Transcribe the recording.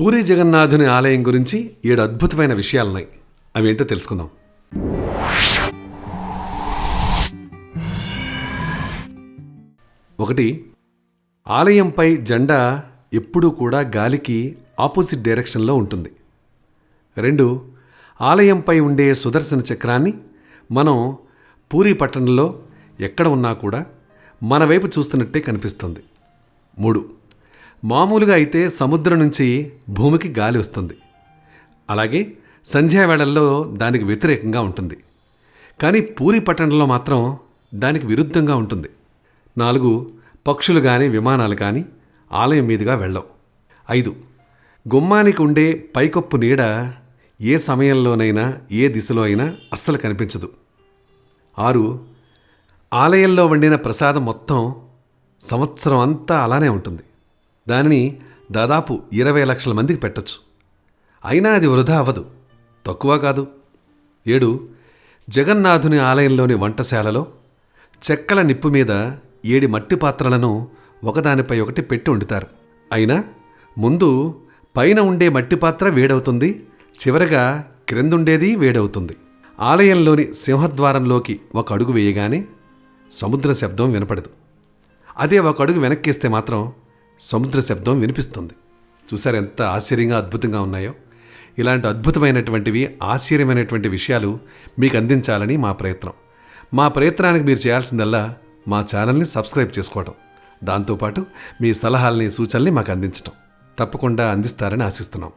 పూరి జగన్నాథుని ఆలయం గురించి ఏడు అద్భుతమైన విషయాలున్నాయి. అవేంటో తెలుసుకుందాం. ఒకటి ఆలయంపై జెండా ఎప్పుడూ కూడా గాలికి ఆపోజిట్ డైరెక్షన్లో ఉంటుంది. రెండు ఆలయంపై ఉండే సుదర్శన చక్రాన్ని మనం పూరి పట్టణంలో ఎక్కడ ఉన్నా కూడా మన వైపు చూస్తున్నట్టే కనిపిస్తుంది. మూడు మామూలుగా అయితే సముద్రం నుంచి భూమికి గాలి వస్తుంది. అలాగే సంధ్యావేళల్లో దానికి వ్యతిరేకంగా ఉంటుంది. కానీ పూరి పట్టణంలో మాత్రం దానికి విరుద్ధంగా ఉంటుంది. నాలుగు పక్షులు కానీ విమానాలు కానీ ఆలయం మీదుగా వెళ్ళవు. ఐదు గుమ్మానికి ఉండే పైకప్పు నీడ ఏ సమయంలోనైనా ఏ దిశలో అయినా అస్సలు కనిపించదు. ఆరు ఆలయంలో వండిన ప్రసాదం మొత్తం సంవత్సరం అంతా అలానే ఉంటుంది. దానిని దాదాపు ఇరవై లక్షల మందికి పెట్టొచ్చు. అయినా అది వృధా అవ్వదు. తక్కువ కాదు. ఏడు జగన్నాథుని ఆలయంలోని వంటశాలలో చెక్కల నిప్పు మీద ఏడి మట్టి పాత్రలను ఒకదానిపై ఒకటి పెట్టి వండుతారు. అయినా ముందు పైన ఉండే మట్టి పాత్ర వేడవుతుంది చివరగా క్రిందుండేది వేడవుతుంది. ఆలయంలోని సింహద్వారంలోకి ఒక అడుగు వేయగానే సముద్ర శబ్దం వినపడదు. అదే ఒక అడుగు వెనక్కిస్తే మాత్రం సముద్ర శబ్దం వినిపిస్తుంది. చూసారు ఎంత ఆశ్చర్యంగా అద్భుతంగా ఉన్నాయో? ఇలాంటి అద్భుతమైనటువంటివి ఆశ్చర్యమైనటువంటి విషయాలు మీకు అందించాలని మా ప్రయత్నం. మా ప్రయత్నానికి మీరు చేయాల్సిందల్లా మా ఛానల్ని సబ్స్క్రైబ్ చేసుకోవడం దాంతోపాటు మీ సలహాలని సూచనల్ని మాకు అందించడం తప్పకుండా అందిస్తారని ఆశిస్తున్నాం.